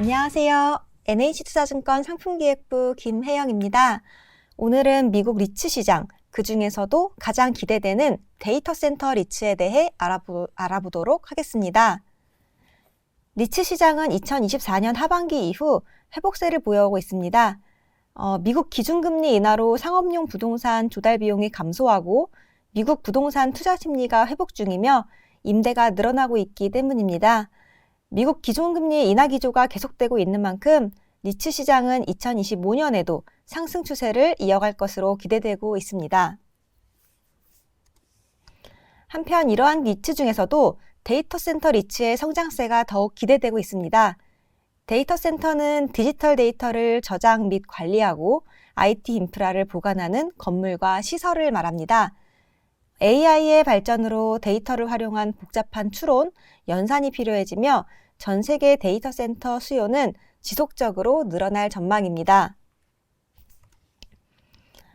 안녕하세요. NH투자증권 상품기획부 김혜영입니다. 오늘은 미국 리츠 시장, 그 중에서도 가장 기대되는 데이터 센터 리츠에 대해 알아보, 알아보도록 하겠습니다. 리츠 시장은 2024년 하반기 이후 회복세를 보여오고 있습니다. 어, 미국 기준금리 인하로 상업용 부동산 조달 비용이 감소하고 미국 부동산 투자 심리가 회복 중이며 임대가 늘어나고 있기 때문입니다. 미국 기준금리 인하 기조가 계속되고 있는 만큼 리츠 시장은 2025년에도 상승 추세를 이어갈 것으로 기대되고 있습니다. 한편 이러한 리츠 중에서도 데이터 센터 리츠의 성장세가 더욱 기대되고 있습니다. 데이터 센터는 디지털 데이터를 저장 및 관리하고 IT 인프라를 보관하는 건물과 시설을 말합니다. AI의 발전으로 데이터를 활용한 복잡한 추론, 연산이 필요해지며 전 세계 데이터 센터 수요는 지속적으로 늘어날 전망입니다.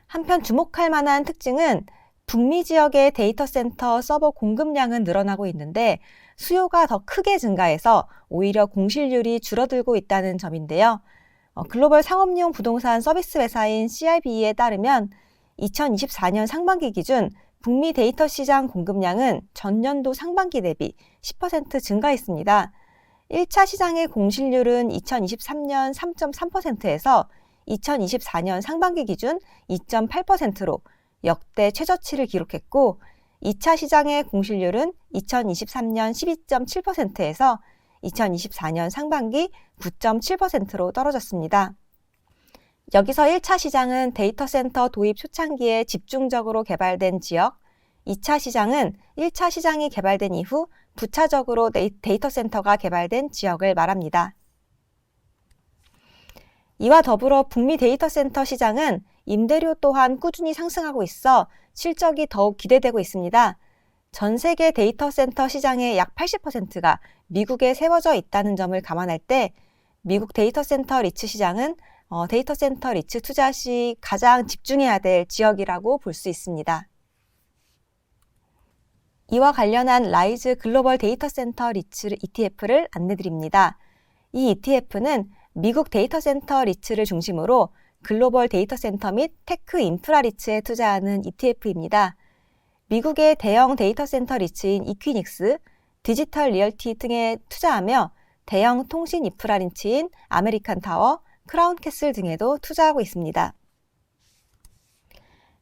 한편 주목할 만한 특징은 북미 지역의 데이터 센터 서버 공급량은 늘어나고 있는데 수요가 더 크게 증가해서 오히려 공실률이 줄어들고 있다는 점인데요. 어, 글로벌 상업용 부동산 서비스 회사인 CIB에 따르면 2024년 상반기 기준 북미 데이터 시장 공급량은 전년도 상반기 대비 10% 증가했습니다. 1차 시장의 공실률은 2023년 3.3%에서 2024년 상반기 기준 2.8%로 역대 최저치를 기록했고 2차 시장의 공실률은 2023년 12.7%에서 2024년 상반기 9.7%로 떨어졌습니다. 여기서 1차 시장은 데이터 센터 도입 초창기에 집중적으로 개발된 지역, 2차 시장은 1차 시장이 개발된 이후 부차적으로 데이터 센터가 개발된 지역을 말합니다. 이와 더불어 북미 데이터 센터 시장은 임대료 또한 꾸준히 상승하고 있어 실적이 더욱 기대되고 있습니다. 전 세계 데이터 센터 시장의 약 80%가 미국에 세워져 있다는 점을 감안할 때 미국 데이터 센터 리츠 시장은 어, 데이터 센터 리츠 투자 시 가장 집중해야 될 지역이라고 볼 수 있습니다. 이와 관련한 라이즈 글로벌 데이터 센터 리츠 ETF를 안내드립니다. 이 ETF는 미국 데이터 센터 리츠를 중심으로 글로벌 데이터 센터 및 테크 인프라 리츠에 투자하는 ETF입니다. 미국의 대형 데이터 센터 리츠인 이퀴닉스, 디지털 리얼티 등에 투자하며 대형 통신 인프라 리츠인 아메리칸 타워, 크라운 캐슬 등에도 투자하고 있습니다.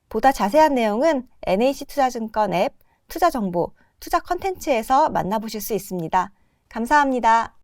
보다 자세한 내용은 NH투자증권 앱 투자 정보, 투자 컨텐츠에서 만나보실 수 있습니다. 감사합니다.